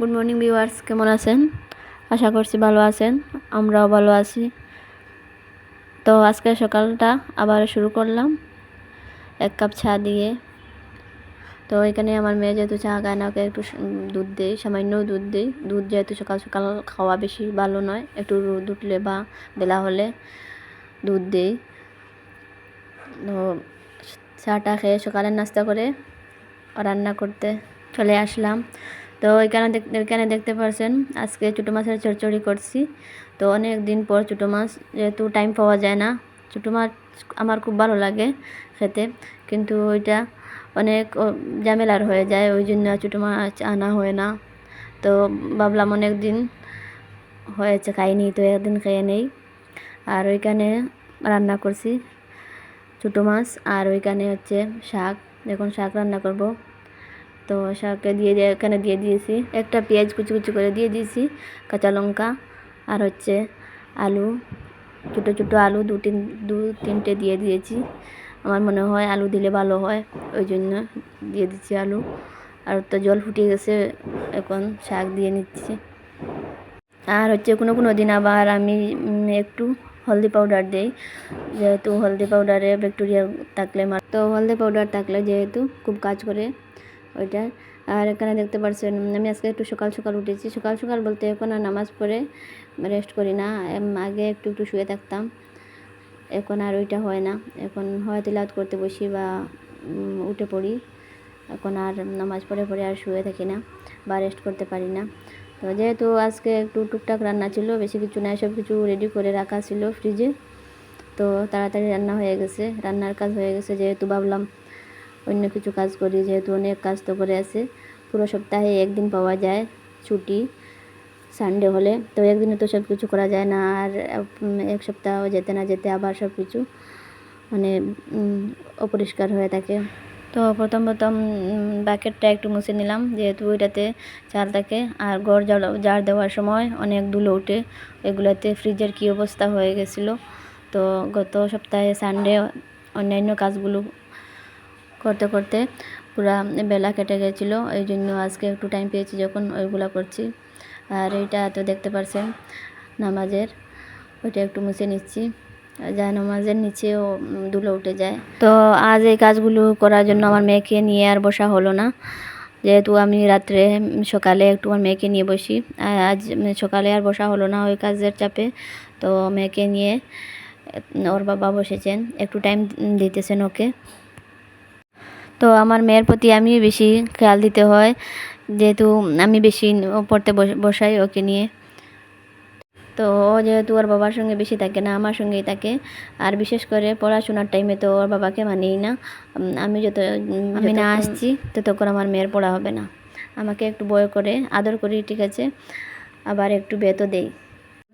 Good morning viewers কেমন আছেন? আশা করছি ভালো আছেন। আমরাও ভালো আছি। তো আজকে সকালটা আবার শুরু করলাম। এক কাপ চা দিয়ে। তো এখানে আমার মেয়ে যেহেতু চা খায় না, ওকে একটু দুধ দিই, সামান্য দুধ দিই। দুধ যেহেতু সকাল সকাল খাওয়া বেশি ভালো নয়, একটু রোদ উঠলে বা বেলা হলে দুধ দিই। তো চাটা খেয়ে সকালের নাস্তা করে রান্না করতে চলে আসলাম। তো এখানে এখানে দেখতে পারছেন, আজকে ছোটো মাছের চড়চড়ি করছি। তো অনেক দিন পর ছোটো মাছ, যেহেতু টাইম পাওয়া যায় না, ছোটো মাছ আমার খুব ভালো লাগে খেতে। কিন্তু ওইটা অনেক ঝামেলার হয়ে যায়, ওই জন্য ছোটো মাছ আনা হয় না। তো ভাবলাম অনেক দিন হয়েছে, খাইনি, তো একদিন খেয়ে নেই। আর ওইখানে রান্না করছি ছোটো মাছ, আর ওইখানে হচ্ছে শাক। এখন শাক রান্না করব। তো শাকে দিয়ে দিয়ে এখানে দিয়ে দিয়েছি। একটা পেঁয়াজ কুচি কুচি করে দিয়ে দিয়েছি, কাঁচা লঙ্কা আর হচ্ছে আলু। ছোটো ছোটো আলু দু তিন, দু তিনটে দিয়ে দিয়েছি। আমার মনে হয় আলু দিলে ভালো হয়, ওই জন্য দিয়ে দিচ্ছি আলু। আর তো জল ফুটিয়ে গেছে, এখন শাক দিয়ে নিচ্ছি। আর হচ্ছে কোনো কোনো দিন আবার আমি একটু হলদি পাউডার দিই। যেহেতু হলদি পাউডারে ব্যাকটেরিয়া থাকলে তো হলদি পাউডার থাকলে যেহেতু খুব কাজ করে ওইটা। আর এখানে দেখতে পারছেন, আমি আজকে একটু সকাল সকাল উঠেছি। সকাল সকাল বলতে এখন আর নামাজ পড়ে রেস্ট করি না। আগে একটু একটু শুয়ে থাকতাম। এখন আর ওইটা হয় না। এখন হয় তিলাত করতে বসি বা উঠে পড়ি। এখন আর নামাজ পড়ে পড়ে আর শুয়ে থাকি না বা রেস্ট করতে পারি না। তো যেহেতু আজকে একটু টুকটাক রান্না ছিল, বেশি কিছু না, সব কিছু রেডি করে রাখা ছিল ফ্রিজে তো তাড়াতাড়ি রান্না হয়ে গেছে, রান্নার কাজ হয়ে গেছে যেহেতু ভাবলাম অন্য কিছু কাজ করি, যেহেতু অনেক কাজ তো করে আছে। পুরো সপ্তাহে একদিন পাওয়া যায় ছুটি সানডে হলে। তো একদিনে তো সব কিছু করা যায় না, আর এক সপ্তাহ যেতে না যেতে আবার সব কিছু মানে অপরিষ্কার হয়ে থাকে। তো প্রথম প্রথম বাকেটটা একটু মুছে নিলাম, যেহেতু ওইটাতে চাল থাকে, আর গড় জার দেওয়ার সময় অনেক ধুলো উঠে এগুলোতে ফ্রিজের কী অবস্থা হয়ে গেছিল। তো গত সপ্তাহে সানডে অন্যান্য কাজগুলো করতে করতে পুরা বেলা কেটে গেছিল। এই জন্য আজকে একটু টাইম পেয়েছি যখন ওইগুলো করছি। আর এইটা তো দেখতে পারছেন, নামাজের। ওইটা একটু মুছে নিচ্ছি। যা নামাজের নিচেও ধুলো উঠে যায়। তো আজ এই কাজগুলো করার জন্য আমার মেয়েকে নিয়ে আর বসা হলো না। যেহেতু আমি রাত্রে সকালে একটু আমার মেয়েকে নিয়ে বসি, আজ সকালে আর বসা হলো না ওই কাজের চাপে। তো মেয়েকে নিয়ে ওর বাবা বসেছেন। একটু টাইম দিতেছেন ওকে। তো আমার মেয়ের প্রতি আমি বেশি খেয়াল দিতে হয় যেহেতু আমি বেশি পড়তে বসাই ওকে নিয়ে। তো ও যেহেতু ওর বাবার সঙ্গে বেশি থাকে না আমার সঙ্গেই থাকে। আর বিশেষ করে পড়াশোনার টাইমে তো ওর বাবাকে মানেই না। আমি যত আমি না আসছি ততক্ষণ আমার মেয়ের পড়া হবে না। আমাকে একটু বয় করে আদর করি ঠিক আছে? আবার একটু বেতও দেই।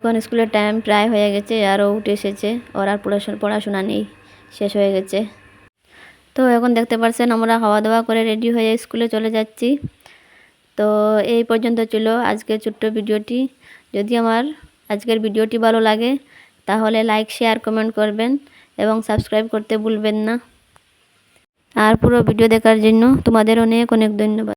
এখন স্কুলের টাইম প্রায় হয়ে গেছে আরও উঠে এসেছে। ওর আর পড়াশোনা পড়াশোনা নেই শেষ হয়ে গেছে। তো এখন দেখতে পারছেন আমরা খাওয়া দাওয়া করে রেডি হয়ে স্কুলে চলে যাচ্ছি। তো এই পর্যন্ত ছিল আজকের ছোট্ট ভিডিওটি। যদি আমার আজকের ভিডিওটি ভালো লাগে, তাহলে লাইক শেয়ার কমেন্ট করবেন এবং সাবস্ক্রাইব করতে ভুলবেন না। আর পুরো ভিডিও দেখার জন্য তোমাদের অনেক অনেক ধন্যবাদ।